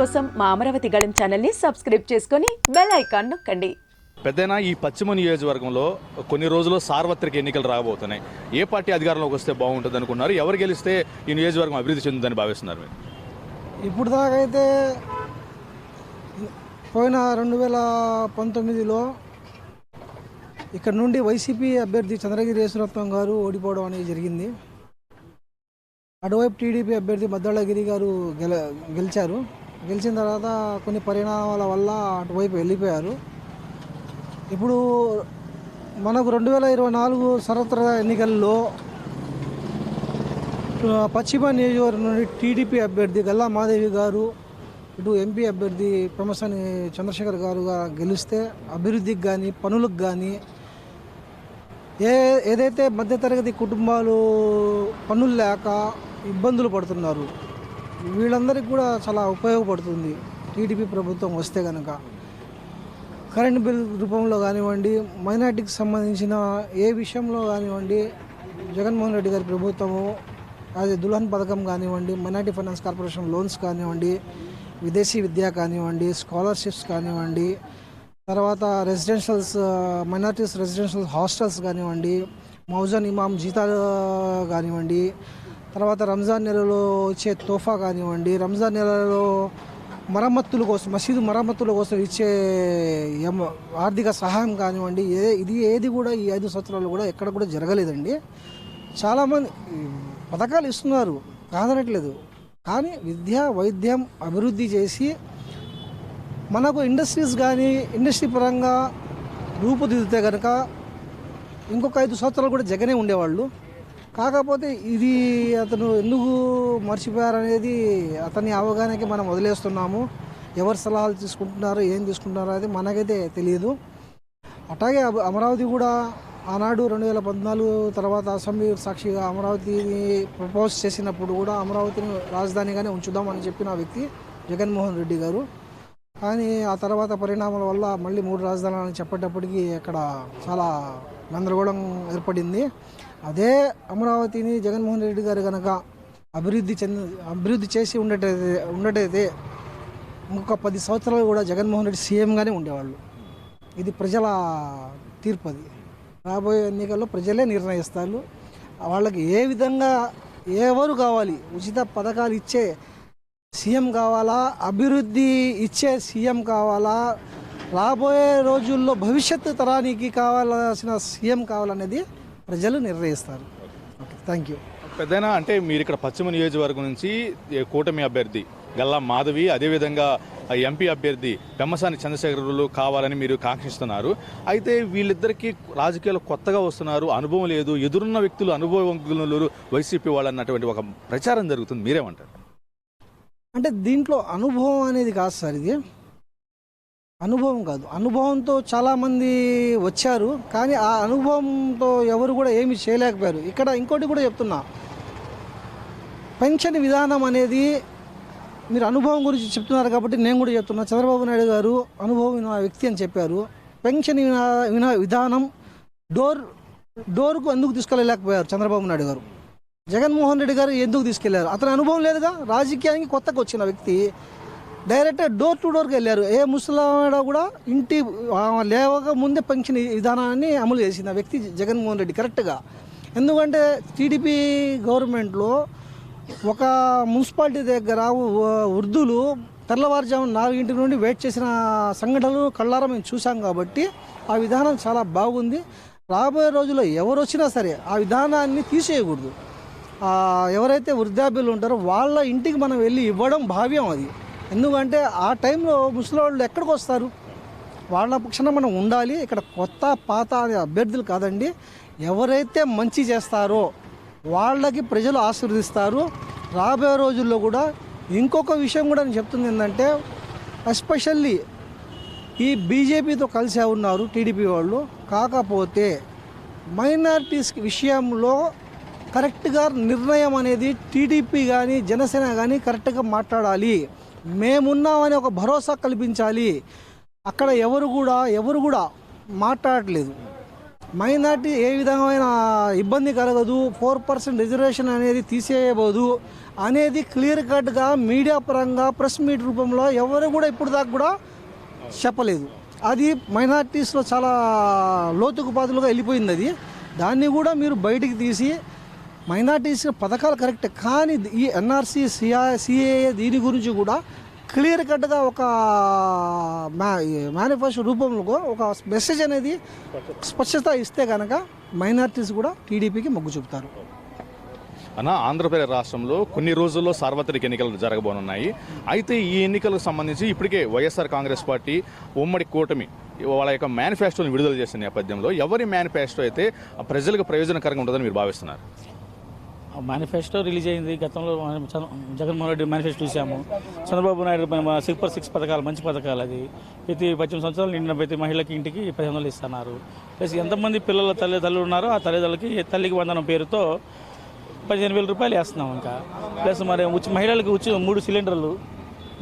కోసం మా అమరావతి గళం ఛానల్ని సబ్స్క్రైబ్ చేసుకొని బెల్ ఐకాన్ నొక్కండి. పెద్దనా ఈ పశ్చిమ నియోజకవర్గంలో కొన్ని రోజుల్లో సార్వత్రిక ఎన్నికలు రాబోతున్నాయి. ఏ పార్టీ అధికారంలోకి వస్తే బాగుంటుంది అనుకున్నారు? ఎవరు గెలిస్తే ఈ నియోజకవర్గం అభివృద్ధి చెందుతుందని భావిస్తున్నారు మీరు? ఇప్పుడు దాకా అయితే పోయిన రెండు వేల పంతొమ్మిదిలో ఇక్కడ నుండి వైసీపీ అభ్యర్థి చంద్రగిరి యేసురత్నం గారు ఓడిపోవడం అనేది జరిగింది. అటువైపు టీడీపీ అభ్యర్థి మద్దళ్ళగిరి గారు గెల గెలిచారు. గెలిచిన తర్వాత కొన్ని పరిణామాల వల్ల అటువైపు వెళ్ళిపోయారు. ఇప్పుడు మనకు రెండు వేల ఇరవై నాలుగు సర్వత్ర ఎన్నికల్లో పశ్చిమ నియోజకవర్గం నుండి టీడీపీ అభ్యర్థి గల్లా మాదేవి గారు ఇటు ఎంపీ అభ్యర్థి పెమసాని చంద్రశేఖర్ గారుగా గెలిస్తే అభివృద్ధికి కానీ పనులకు కానీ ఏ ఏదైతే మధ్యతరగతి కుటుంబాలు పనులు లేక ఇబ్బందులు పడుతున్నారు వీళ్ళందరికీ కూడా చాలా ఉపయోగపడుతుంది టీడీపీ ప్రభుత్వం వస్తే కనుక కరెంట్ బిల్ రూపంలో కానివ్వండి మైనార్టీకి సంబంధించిన ఏ విషయంలో కానివ్వండి జగన్మోహన్ రెడ్డి గారి ప్రభుత్వము అదే దుల్హన్ పథకం కానివ్వండి మైనార్టీ ఫైనాన్స్ కార్పొరేషన్ లోన్స్ కానివ్వండి విదేశీ విద్య కానివ్వండి స్కాలర్షిప్స్ కానివ్వండి తర్వాత రెసిడెన్షియల్స్ మైనార్టీస్ రెసిడెన్షియల్ హాస్టల్స్ కానివ్వండి మౌజన్ ఇమామ్ జీతాలు కానివ్వండి తర్వాత రంజాన్ నెలలో ఇచ్చే తోఫా కానివ్వండి రంజాన్ నెలలో మరమ్మతుల కోసం మసీదు మరమ్మతుల కోసం ఇచ్చే ఆర్థిక సహాయం కానివ్వండి ఏ ఇది ఏది కూడా ఈ ఐదు సంవత్సరాలు కూడా ఎక్కడ కూడా జరగలేదండి. చాలామంది పథకాలు ఇస్తున్నారు కాదనట్లేదు. కానీ విద్య వైద్యం అభివృద్ధి చేసి మనకు ఇండస్ట్రీస్ కానీ ఇండస్ట్రీ పరంగా రూపుదిద్దితే కనుక ఇంకొక ఐదు సంవత్సరాలు కూడా జగనే ఉండేవాళ్ళు. కాకపోతే ఇది అతను ఎందుకు మర్చిపోయారనేది అతని అవగాహనకి మనం వదిలేస్తున్నాము. ఎవరు సలహాలు తీసుకుంటున్నారు ఏం తీసుకుంటున్నారో అది మనకైతే తెలియదు. అట్లాగే అమరావతి కూడా ఆనాడు రెండు వేల పద్నాలుగు తర్వాత అసెంబ్లీ సాక్షిగా అమరావతిని ప్రపోజ్ చేసినప్పుడు కూడా అమరావతిని రాజధానిగానే ఉంచుదామని చెప్పిన వ్యక్తి జగన్మోహన్ రెడ్డి గారు. కానీ ఆ తర్వాత పరిణామాల వల్ల మళ్ళీ మూడు రాజధానులు చెప్పేటప్పటికీ అక్కడ చాలా గందరగోళం ఏర్పడింది. అదే అమరావతిని జగన్మోహన్ రెడ్డి గారు కనుక అభివృద్ధి చెంది అభివృద్ధి చేసి ఉండేటైతే ఉండేటైతే ఇంకొక పది సంవత్సరాలు కూడా జగన్మోహన్ రెడ్డి సీఎంగానే ఉండేవాళ్ళు. ఇది ప్రజల తీర్పు అది. రాబోయే ఎన్నికల్లో ప్రజలే నిర్ణయిస్తారు. వాళ్ళకి ఏ విధంగా ఎవరు కావాలి ఉచిత పథకాలు ఇచ్చే సీఎం కావాలా అభివృద్ధి ఇచ్చే సీఎం కావాలా రాబోయే రోజుల్లో భవిష్యత్తు తరానికి కావాల్సిన సీఎం కావాలనేది ప్రజలు నిర్ణయిస్తారు. ఓకే. థ్యాంక్ యూ పెద్దనా అంటే మీరు ఇక్కడ పశ్చిమ నియోజకవర్గం నుంచి కూటమి అభ్యర్థి గల్లా మాధవి అదేవిధంగా ఎంపీ అభ్యర్థి పెమ్మసాని చంద్రశేఖరులు కావాలని మీరు కాంక్షిస్తున్నారు. అయితే వీళ్ళిద్దరికీ రాజకీయాలు కొత్తగా వస్తున్నారు అనుభవం లేదు ఎదురున్న వ్యక్తులు అనుభవజ్ఞులు వైసీపీ వాళ్ళు అన్నటువంటి ఒక ప్రచారం జరుగుతుంది. మీరేమంటారు? అంటే దీంట్లో అనుభవం అనేది కాదు సార్ ఇది. అనుభవం కాదు. అనుభవంతో చాలామంది వచ్చారు కానీ ఆ అనుభవంతో ఎవరు కూడా ఏమి చేయలేకపోయారు. ఇక్కడ ఇంకోటి కూడా చెప్తున్నా. పెన్షన్ విధానం అనేది మీరు అనుభవం గురించి చెప్తున్నారు కాబట్టి నేను కూడా చెప్తున్నా. చంద్రబాబు నాయుడు గారు అనుభవం వ్యక్తి అని చెప్పారు. పెన్షన్ వినా విధానం డోర్ డోర్కు ఎందుకు తీసుకెళ్ళలేకపోయారు చంద్రబాబు నాయుడు గారు? జగన్మోహన్ రెడ్డి గారు ఎందుకు తీసుకెళ్ళారు? అతని అనుభవం లేదుగా? రాజకీయానికి కొత్తగా వచ్చిన వ్యక్తి. డైరెక్ట్ డోర్ టు డోర్కి వెళ్ళారు. ఏ ముసలాడ కూడా ఇంటి లేవక ముందే పెన్షన్ విధానాన్ని అమలు చేసిన వ్యక్తి జగన్మోహన్ రెడ్డి కరెక్ట్గా. ఎందుకంటే టీడీపీ గవర్నమెంట్లో ఒక మున్సిపాలిటీ దగ్గర వృద్ధులు తెల్లవారుజాము నాలుగింటి నుండి వెయిట్ చేసిన సంఘటనలు కళ్ళారా మేము చూసాం కాబట్టి ఆ విధానం చాలా బాగుంది. రాబోయే రోజుల్లో ఎవరు వచ్చినా సరే ఆ విధానాన్ని తీసేయకూడదు. ఎవరైతే వృద్ధాప్యులు ఉంటారో వాళ్ళ ఇంటికి మనం వెళ్ళి ఇవ్వడం భావ్యం అది. ఎందుకంటే ఆ టైంలో ముసలివాళ్ళు ఎక్కడికి వస్తారు? వాళ్ళ పక్షాన మనం ఉండాలి. ఇక్కడ కొత్త పాత అనే అభ్యర్థులు కాదండి. ఎవరైతే మంచి చేస్తారో వాళ్ళకి ప్రజలు ఆశీర్వదిస్తారు. రాబోయే రోజుల్లో కూడా ఇంకొక విషయం కూడా నేను చెప్తుంది ఏంటంటే ఎస్పెషల్లీ ఈ బీజేపీతో కలిసే ఉన్నారు టీడీపీ వాళ్ళు. కాకపోతే మైనారిటీస్ విషయంలో కరెక్ట్గా నిర్ణయం అనేది టీడీపీ కానీ జనసేన కానీ కరెక్ట్గా మాట్లాడాలి. మేమున్నామని ఒక భరోసా కల్పించాలి. అక్కడ ఎవరు కూడా ఎవరు కూడా మాట్లాడట్లేదు. మైనార్టీ ఏ విధమైన ఇబ్బంది కలగదు ఫోర్ పర్సెంట్ రిజర్వేషన్ అనేది తీసేయబోదు అనేది క్లియర్ కట్గా మీడియా పరంగా ప్రెస్ మీట్ రూపంలో ఎవరు కూడా ఇప్పుడు దాకా కూడా చెప్పలేదు. అది మైనార్టీస్లో చాలా లోతుకు పాతులుగా వెళ్ళిపోయింది అది. దాన్ని కూడా మీరు బయటికి తీసి మైనార్టీస్ పథకాలు కరెక్ట్ కానీ ఈ ఎన్ఆర్సీ సిఆ సిఏఏ దీని గురించి కూడా క్లియర్ కట్గా ఒక మ్యా మేనిఫెస్టో రూపంలో ఒక మెసేజ్ అనేది స్పష్టత ఇస్తే కనుక మైనార్టీస్ కూడా టీడీపీకి మొగ్గు చూపుతారు. అన్న ఆంధ్రప్రదేశ్ రాష్ట్రంలో కొన్ని రోజుల్లో సార్వత్రిక ఎన్నికలు జరగబోనున్నాయి. అయితే ఈ ఎన్నికలకు సంబంధించి ఇప్పటికే వైఎస్ఆర్ కాంగ్రెస్ పార్టీ ఉమ్మడి కూటమి వాళ్ళ యొక్క మేనిఫెస్టోని విడుదల చేసిన నేపథ్యంలో ఎవరి మేనిఫెస్టో అయితే ప్రజలకు ప్రయోజనకరంగా ఉంటుందని మీరు భావిస్తున్నారు? మేనిఫెస్టో రిలీజ్ అయింది. గతంలో మనం జగన్మోహన్ రెడ్డి మేనిఫెస్టో చూసాము. చంద్రబాబు నాయుడు సూపర్ సిక్స్ పథకాలు మంచి పథకాలు అది. ప్రతి పద్దెనిమిది సంవత్సరాలు నిండిన ప్రతి మహిళకి ఇంటికి పదిహేను వందలు ఇస్తున్నారు. ప్లస్ ఎంతమంది పిల్లల తల్లిదండ్రులు ఉన్నారో ఆ తల్లిదండ్రులకి తల్లికి వందనం పేరుతో పదిహేను వేల రూపాయలు వేస్తున్నాం ఇంకా. ప్లస్ మరి ఉచి మహిళలకు ఉచి మూడు సిలిండర్లు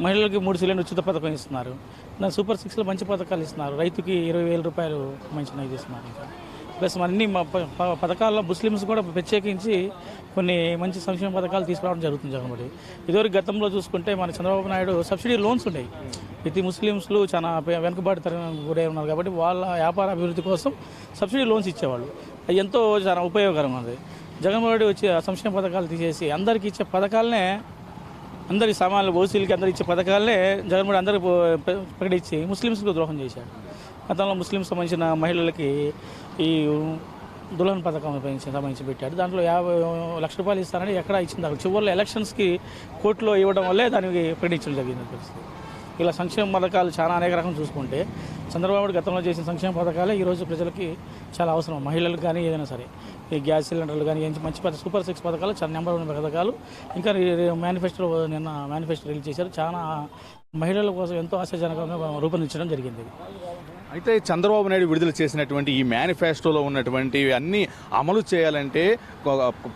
మహిళలకి మూడు సిలిండర్ ఉచిత పథకం ఇస్తున్నారు. సూపర్ సిక్స్లో మంచి పథకాలు ఇస్తున్నారు. రైతుకి ఇరవై వేల రూపాయలు మంచి ఇస్తున్నారు ఇంకా. ప్లస్ అన్ని మా ప- ప- పథకాల్లో ముస్లిమ్స్ కూడా ప్రత్యేకించి కొన్ని మంచి సంక్షేమ పథకాలు తీసుకురావడం జరుగుతుంది జగన్మోహన్ ఇదివరకు గతంలో చూసుకుంటే మన చంద్రబాబు నాయుడు సబ్సిడీ లోన్స్ ఉన్నాయి ప్రతి ముస్లిమ్స్లు చాలా వెనుకబాటు తరం గురై ఉన్నారు కాబట్టి వాళ్ళ వ్యాపార అభివృద్ధి కోసం సబ్సిడీ లోన్స్ ఇచ్చేవాళ్ళు. అది ఎంతో చాలా ఉపయోగకరంగా ఉంది. జగన్మోహన్ రెడ్డి వచ్చి సంక్షేమ పథకాలు తీసేసి అందరికీ ఇచ్చే పథకాలనే అందరికి సామాన్లు ఓసీలకి అందరు ఇచ్చే పథకాలనే జగన్మోహన్ అందరికి ప్రకటించి ముస్లిమ్స్కు ద్రోహం చేశాడు. గతంలో ముస్లిం సంబంధించిన మహిళలకి ఈ దుల్హన్ పథకం సంబంధించి పెట్టాడు దాంట్లో యాభై లక్ష రూపాయలు ఇస్తానని ఎక్కడ ఇచ్చింది అక్కడ చివరిలో ఎలక్షన్స్కి కోర్టులో ఇవ్వడం వల్లే దానికి ప్రకటించడం జరిగింది పరిస్థితి. ఇలా సంక్షేమ పథకాలు చాలా అనేక రకం చూసుకుంటే చంద్రబాబు గతంలో చేసిన సంక్షేమ పథకాలే ఈరోజు ప్రజలకి చాలా అవసరం. మహిళలకు కానీ ఏదైనా సరే ఈ గ్యాస్ సిలిండర్లు కానీ మంచి మంచి సూపర్ సిక్స్ పథకాలు చాలా నెంబర్ వన్ పథకాలు. ఇంకా మేనిఫెస్టో నిన్న మేనిఫెస్టో రిలీజ్ చేశారు. చాలా మహిళల కోసం ఎంతో ఆశాజనకంగా రూపొందించడం జరిగింది. అయితే చంద్రబాబు నాయుడు విడుదల చేసినటువంటి ఈ మేనిఫెస్టోలో ఉన్నటువంటి అన్ని అమలు చేయాలంటే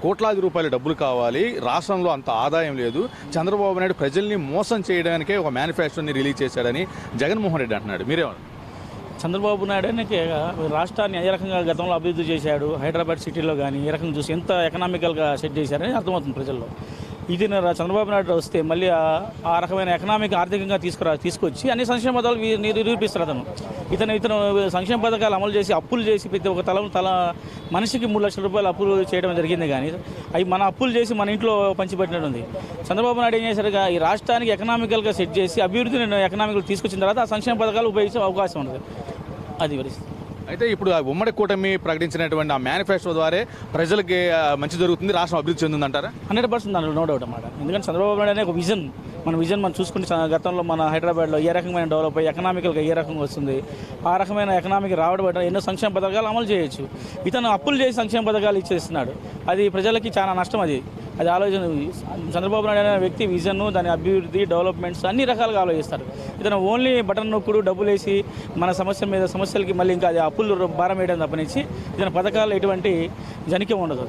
కోట్లాది రూపాయల డబ్బులు కావాలి. రాష్ట్రంలో అంత ఆదాయం లేదు. చంద్రబాబు నాయుడు ప్రజల్ని మోసం చేయడానికే ఒక మేనిఫెస్టోని రిలీజ్ చేశాడని జగన్మోహన్ రెడ్డి అంటున్నాడు. మీరేమన్నారు చంద్రబాబు నాయుడు రాష్ట్రాన్ని ఏ రకంగా గతంలో అభివృద్ధి చేశాడు? హైదరాబాద్ సిటీలో కానీ ఏ రకంగా చూసి ఎంత ఎకనామికల్గా సెట్ చేశారని అర్థమవుతుంది ప్రజల్లో. ఇది చంద్రబాబు నాయుడు వస్తే మళ్ళీ ఆ- రకమైన ఎకనామిక్ ఆర్థికంగా తీసుకురా తీసుకొచ్చి అన్ని సంక్షేమ పథకాలు నిరూపిస్తారు అతను. ఇతను ఇతను సంక్షేమ పథకాలు అమలు చేసి అప్పులు చేసి ప్రతి ఒక్క తల తల మనిషికి మూడు లక్షల రూపాయలు అప్పులు చేయడం జరిగింది కానీ అవి మన అప్పులు చేసి మన ఇంట్లో పంచిపెట్టినట్టుంది. చంద్రబాబు నాయుడు ఏం చేశారుగా ఈ రాష్ట్రానికి ఎకనామికల్గా సెట్ చేసి అభివృద్ధిని ఎకనామికల్ తీసుకొచ్చిన తర్వాత ఆ సంక్షేమ పథకాలు ఉపయోగించే అవకాశం ఉంటుంది అది పరిస్థితి అయితే ఇప్పుడు ఆ ఉమ్మడి కూటమి ప్రకటించినటువంటి ఆ మేనిఫెస్టో ద్వారా ప్రజలకి మంచి జరుగుతుంది రాష్ట్రం అభివృద్ధి చెందుందంటారా? హండ్రెడ్ పర్సెంట్ దాంట్లో నో డౌట్ అన్నమాట. ఎందుకంటే చంద్రబాబు నాయుడు అనే ఒక విజన్ మన విజన్ మనం చూసుకుంటే గతంలో మన హైదరాబాద్లో ఏ రకమైన డెవలప్ అయ్యి ఎకనామికల్గా ఏ రకంగా వస్తుంది ఆ రకమైన ఎకనామిక్ రావడం ఎన్నో సంక్షేమ పథకాలు అమలు చేయొచ్చు. ఇతను అప్పులు చేసి సంక్షేమ పథకాలు ఇచ్చేస్తున్నాడు. అది ప్రజలకి చాలా నష్టం అది. అది ఆలోచన. చంద్రబాబు నాయుడు అనే వ్యక్తి విజన్ దాని అభివృద్ధి డెవలప్మెంట్స్ అన్ని రకాలుగా ఆలోచిస్తారు ఇతను ఓన్లీ బటన్ నొక్కుడు డబ్బులు వేసి మన సమస్య మీద సమస్యలకి మళ్ళీ ఇంకా అది అప్పులు భారం వేయడం తప్పనిచ్చి ఇతని పథకాలు ఎటువంటి జనికే ఉండదు.